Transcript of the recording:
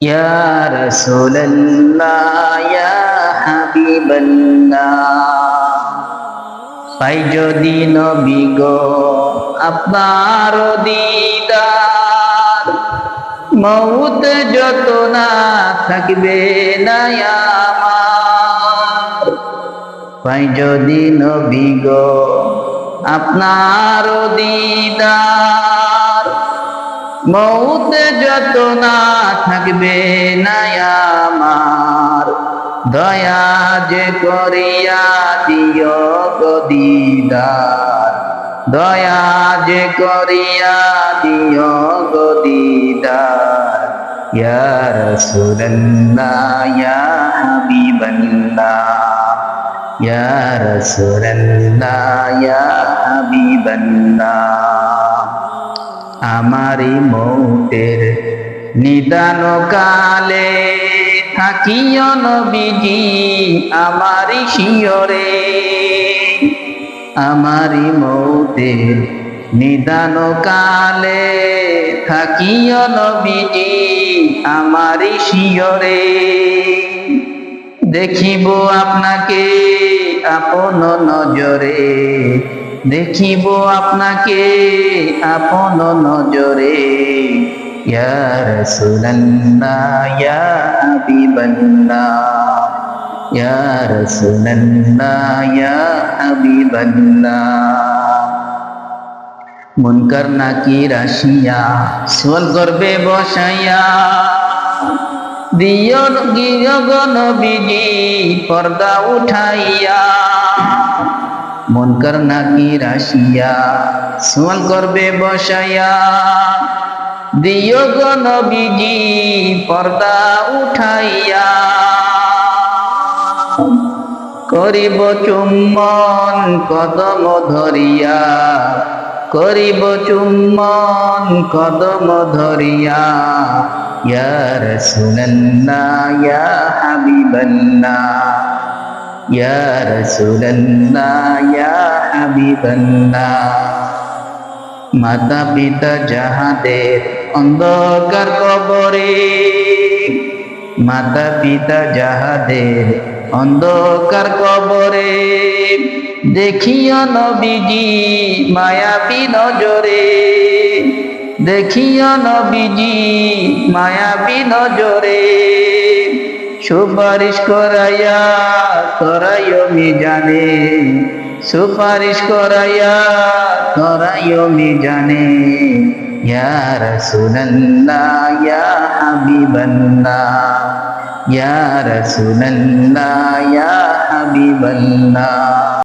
ইয়া রাসূলুল্লাহ ইয়া হাবিবাল্লাহ পাই যদি নবী গো আপনার দিদার। মৌত যত না থাকবে না পাই যদি নবী গো আপনার দিদার। মৌত যত না থাকবে না আমার। দয়া যে করিয়া দিও গদিদার দয়া যে করিয়া দিও গদিদার ইয়া রাসূলুল্লাহ, ইয়া হাবিবাল্লাহ, ইয়া আমারি মৌতের নিদান কালে থাকিও নবীজি আমারি শিয়রে। আমারি মৌতের নিদান কালে থাকিও নবীজি আমারি শিয়রে। দেখিব আপনাকে আপন নজরে। দেখিব আপনাকে আপন নজরে। ইয়া রাসূলুল্লাহ, ইয়া হাবিবাল্লাহ, ইয়া রাসূলুল্লাহ নাকি রাশিয়া সোল করবে বসাইয়া দিয়, গিয় নবীজি, পর্দা উঠাইয়া মনকার নাকি রাশিয়া, সোয়াল করবে বসাইয়া দিয় নবীজি, পর্দা উঠাইয়া। করিব চুম্বন কদম ধরিয়া, করিব চুম্বন কদম ধরিয়া। ইয়া রাসূলুল্লাহ, ইয়া হাবিবাল্লাহ। ইয়া রাসূলুল্লাহ ইয়া হাবিবাল্লাহ মাতা পিতা যাহাদের অন্ধকার কবরে মাতা পিতা যাহাদের অন্ধকার কবরে, দেখিও নবীজি মায়াবী নজরে, দেখিও নবীজি মায়াবী নজরে। সুপারিশ করাইয়া, করাইও মি জানে সুপারিশ করাইয়া, করাইও মি জানে ইয়া রাসূলুল্লাহ, ইয়া হাবিবাল্লাহ। ইয়া রাসূলুল্লাহ, ইয়া হাবিবাল্লাহ।